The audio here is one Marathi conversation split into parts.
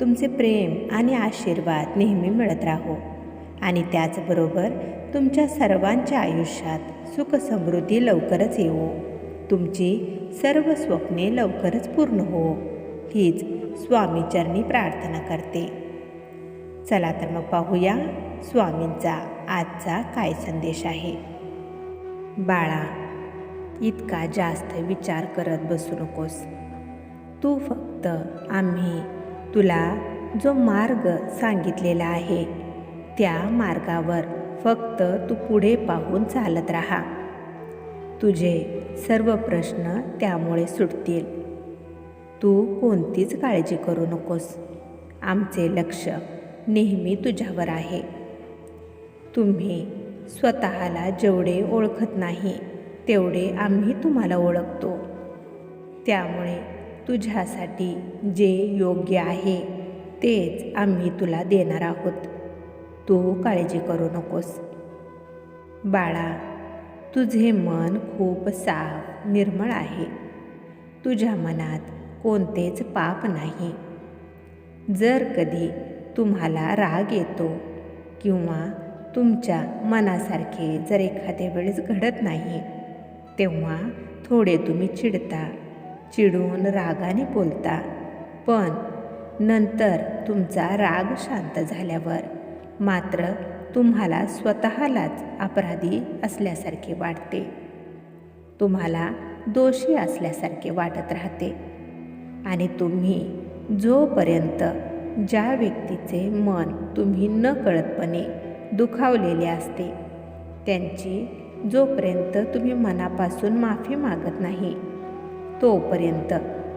तुमचे प्रेम आणि आशीर्वाद नेहमी मिळत राहो. आणि त्याचबरोबर तुमच्या सर्वांच्या आयुष्यात सुख समृद्धी लवकरच येवो. तुमची सर्व स्वप्ने लवकरच पूर्ण हो. हीच स्वामीचरणी प्रार्थना करते. चला तर मग पाहूया स्वामींचा आजचा काय संदेश आहे. बाळा इतका जास्त विचार करत बसू नकोस. तू फक्त आम्ही तुला जो मार्ग सांगितलेला आहे त्या मार्गावर फक्त तू पुढे पाहून चालत राहा. तुझे सर्व प्रश्न त्यामुळे सुटतील. तू कोणतीच काळजी करू नकोस. आमचे लक्ष नेहमी तुझ्यावर आहे. तुम्ही स्वतःला जेवढे ओळखत नाही तेवढे आम्ही तुम्हाला ओळखतो. त्यामुळे तुझ्यासाठी जे योग्य आहे तेच आम्ही तुला देणार आहोत. तू काळजी करू नकोस. बाळा तुझे मन खूप साफ निर्मळ आहे. तुझ्या मनात कोणतेच पाप नाही. जर कधी तुम्हाला राग येतो किंवा तुमच्या मनासारखे जर एखाद्या वेळेस घडत नाही तेव्हा थोडे तुम्ही चिडता. चिडून रागाने बोलता पण नंतर तुमचा राग शांत झाल्यावर मात्र तुम्हाला स्वतःलाच अपराधी असल्यासारखे वाटते. तुम्हाला दोषी असल्यासारखे वाटत राहते. आणि तुम्ही जोपर्यंत ज्या व्यक्तीचे मन तुम्ही न कळतपणे दुखावलेले असते त्यांची जोपर्यंत तुम्ही मनापासून माफी मागत नाही तोपर्यंत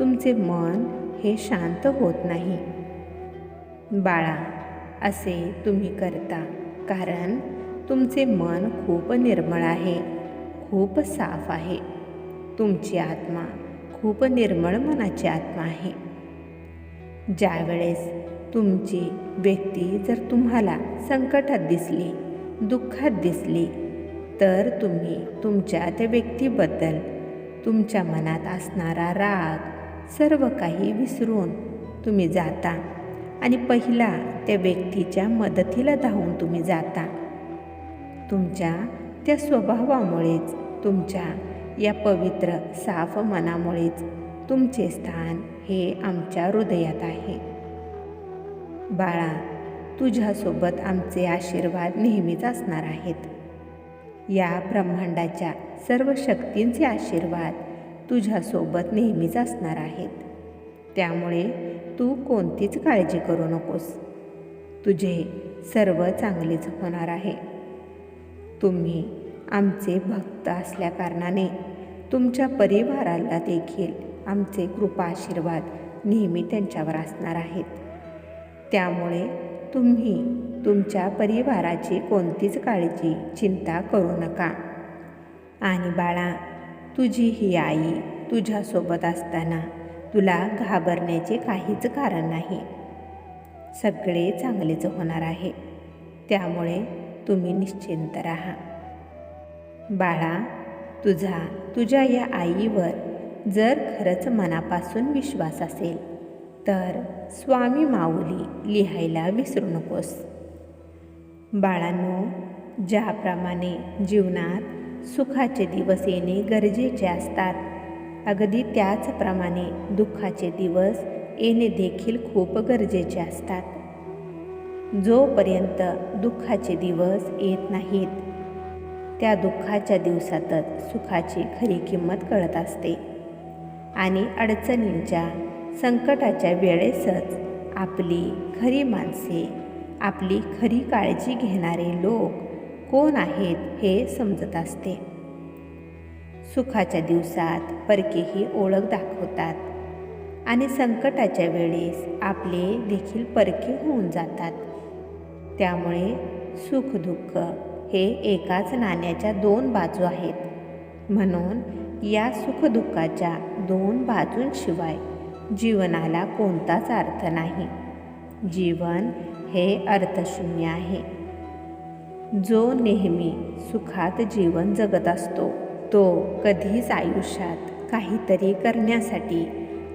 तुमचे मन हे शांत होत नाही. बाळा असे तुम्ही करता कारण तुमचे मन खूप निर्मळ आहे खूप साफ आहे. तुमची आत्मा खूप निर्मळ मनाची आत्मा आहे. ज्यावेळेस तुमची व्यक्ती जर तुम्हाला संकटात दिसली दुःखात दिसली तर तुम्ही तुमच्या त्या व्यक्तीबद्दल तुमच्या मनात असणारा राग सर्व काही विसरून तुम्ही जाता आणि पहिला त्या व्यक्तीच्या मदतीला धावून तुम्ही जाता. तुमच्या त्या स्वभावामुळेच तुमच्या या पवित्र साफ मनामुळेच तुमचे स्थान हे आमच्या हृदयात आहे. बाळा तुझ्यासोबत आमचे आशीर्वाद नेहमीच असणार आहेत. या ब्रह्मांडाच्या सर्व शक्तींचे आशीर्वाद तुझ्यासोबत नेहमीच असणार आहेत. त्यामुळे तू कोणतीच काळजी करू नकोस. तुझे सर्व चांगलेच होणार आहे. तुम्ही आमचे भक्त असल्याकारणाने तुमच्या परिवाराला देखील आमचे कृपा आशीर्वाद नेहमी त्यांच्यावर असणार आहेत. त्यामुळे तुम्ही तुमच्या परिवाराची कोणतीच काळजी चिंता करू नका. आणि बाळा तुझी ही आई तुझ्यासोबत असताना तुला घाबरण्याचे काहीच कारण नाही. सगळे चांगलेच होणार आहे. त्यामुळे तुम्ही निश्चिंत राहा. बाळा तुझा तुझ्या या आईवर जर खरंच मनापासून विश्वास असेल तर स्वामी माऊली लिहायला विसरू नकोस. बाळांनो ज्याप्रमाणे जीवनात सुखाचे दिवस येणे गरजेचे असतात अगदी त्याचप्रमाणे दुःखाचे दिवस येणे देखील खूप गरजेचे असतात. जोपर्यंत दुःखाचे दिवस येत नाहीत त्या दुःखाच्या दिवसातच सुखाची खरी किंमत कळत असते आणि अडचणींच्या संकटाच्या वेळेसच आपली खरी माणसे आपली खरी काळजी घेणारे लोक कोण आहेत हे समजत असते. सुखाच्या दिवसात परकेही ओळख दाखवतात आणि संकटाच्या वेळेस आपले देखील परके होऊन जातात. त्यामुळे सुखदुःख हे एकाच नाण्याच्या दोन बाजू आहेत. म्हणून या सुखदुःखाच्या दोन बाजूंशिवाय जीवनाला कोणताच अर्थ नाही. जीवन हे अर्थशून्य आहे. जो नेहमी सुखात जीवन जगत असतो तो कधीच आयुष्यात काहीतरी करण्यासाठी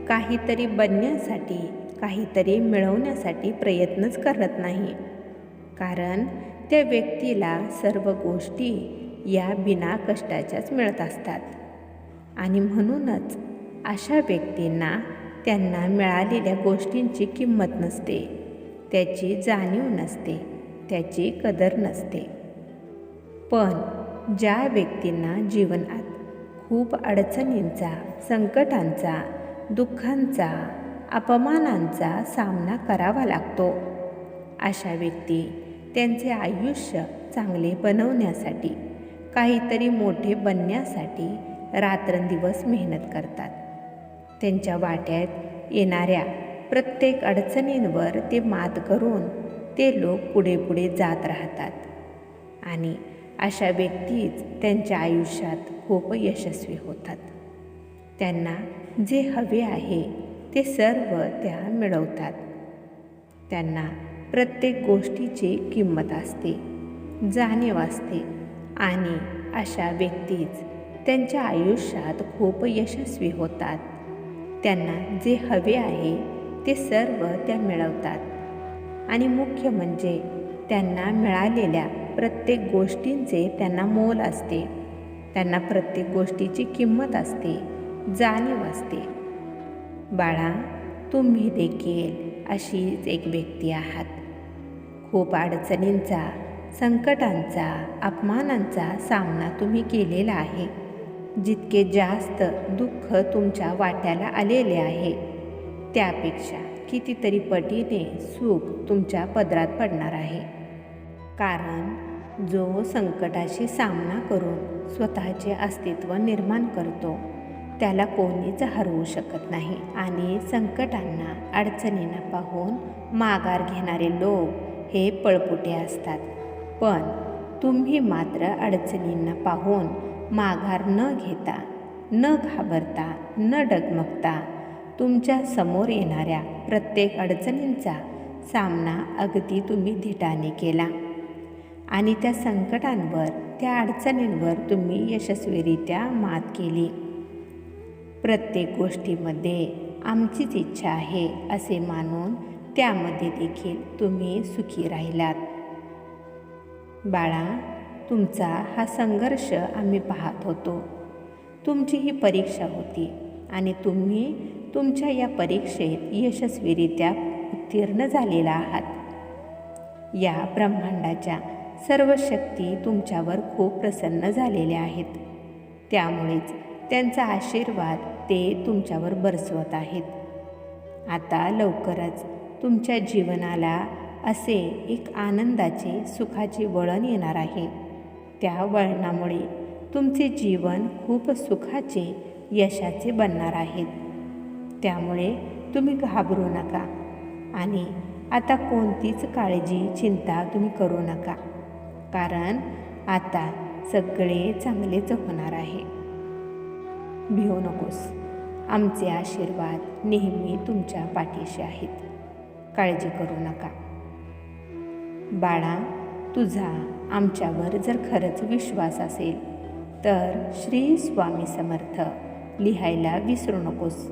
काहीतरी बनण्यासाठी काहीतरी मिळवण्यासाठी प्रयत्नच करत नाही. कारण त्या व्यक्तीला सर्व गोष्टी या बिना कष्टाच्याच मिळत असतात. आणि म्हणूनच अशा व्यक्तींना त्यांना मिळालेल्या गोष्टींची किंमत नसते. त्याची जाणीव नसते त्याची कदर नसते. पण ज्या व्यक्तींना जीवनात खूप अडचणींचा संकटांचा दुःखांचा अपमानांचा सामना करावा लागतो अशा व्यक्ती त्यांचे आयुष्य चांगले बनवण्यासाठी काहीतरी मोठे बनण्यासाठी रात्रंदिवस मेहनत करतात. त्यांच्या वाट्यात येणाऱ्या प्रत्येक अडचणींवर ते मात करून ते लोक पुढे पुढे जात राहतात. आणि अशा व्यक्तीच त्यांच्या आयुष्यात खूप यशस्वी होतात. त्यांना जे हवे आहे ते सर्व त्या मिळवतात. त्यांना प्रत्येक गोष्टीची किंमत असते जाणीव असते आणि अशा व्यक्तीच त्यांच्या आयुष्यात खूप यशस्वी होतात. त्यांना जे हवे आहे ते सर्व त्या मिळवतात. आणि मुख्य म्हणजे त्यांना मिळालेल्या प्रत्येक गोष्टींचे त्यांना मोल असते. त्यांना प्रत्येक गोष्टीची किंमत असते जाणीव असते. बाळा तुम्ही देखील अशीच एक व्यक्ती आहात. खूप अडचणींचा संकटांचा अपमानांचा सामना तुम्ही केलेला आहे. जितके जास्त दुःख तुमच्या वाट्याला आलेले आहे त्यापेक्षा कितीतरी पटीने सुख तुमच्या पदरात पडणार आहे. कारण जो संकटाशी सामना करून स्वतःचे अस्तित्व निर्माण करतो त्याला कोणीच हरवू शकत नाही आणि संकटांना अडचणींना पाहून माघार घेणारे लोक हे पळपुटे असतात. पण तुम्ही मात्र अडचणींना पाहून माघार न घेता न घाबरता न डगमगता तुमच्यासमोर येणाऱ्या प्रत्येक अडचणींचा सामना अगदी तुम्ही धिटाने केला. आणि त्या संकटांवर त्या अडचणींवर तुम्ही यशस्वीरित्या मात केली. प्रत्येक गोष्टीमध्ये आमचीच इच्छा आहे असे मानून त्यामध्ये देखील तुम्ही सुखी राहिलात. बाळा तुमचा हा संघर्ष आम्ही पाहत होतो. तुमची ही परीक्षा होती आणि तुम्ही तुमच्या या परीक्षेत यशस्वीरित्या उत्तीर्ण झालेला आहात. या ब्रह्मांडाच्या सर्व शक्ती तुमच्यावर खूप प्रसन्न झालेल्या आहेत. त्यामुळेच त्यांचा आशीर्वाद ते तुमच्यावर बरसवत आहेत. आता लवकरच तुमच्या जीवनाला असे एक आनंदाचे सुखाचे वळण येणार आहे. त्या वळणामुळे तुमचे जीवन खूप सुखाचे यशाचे बनणार आहेत त्यामुळे तुम्ही घाबरू नका. आणि आता कोणतीच काळजी चिंता तुम्ही करू नका. कारण आता सगळे चांगलेच होणार आहे. भिवू नकोस. आमचे आशीर्वाद नेहमी तुमच्या पाठीशी आहेत. काळजी करू नका. बाळा तुझा आमच्यावर जर खरंच विश्वास असेल तर श्री स्वामी समर्थ लिहायला विसरू नकोस.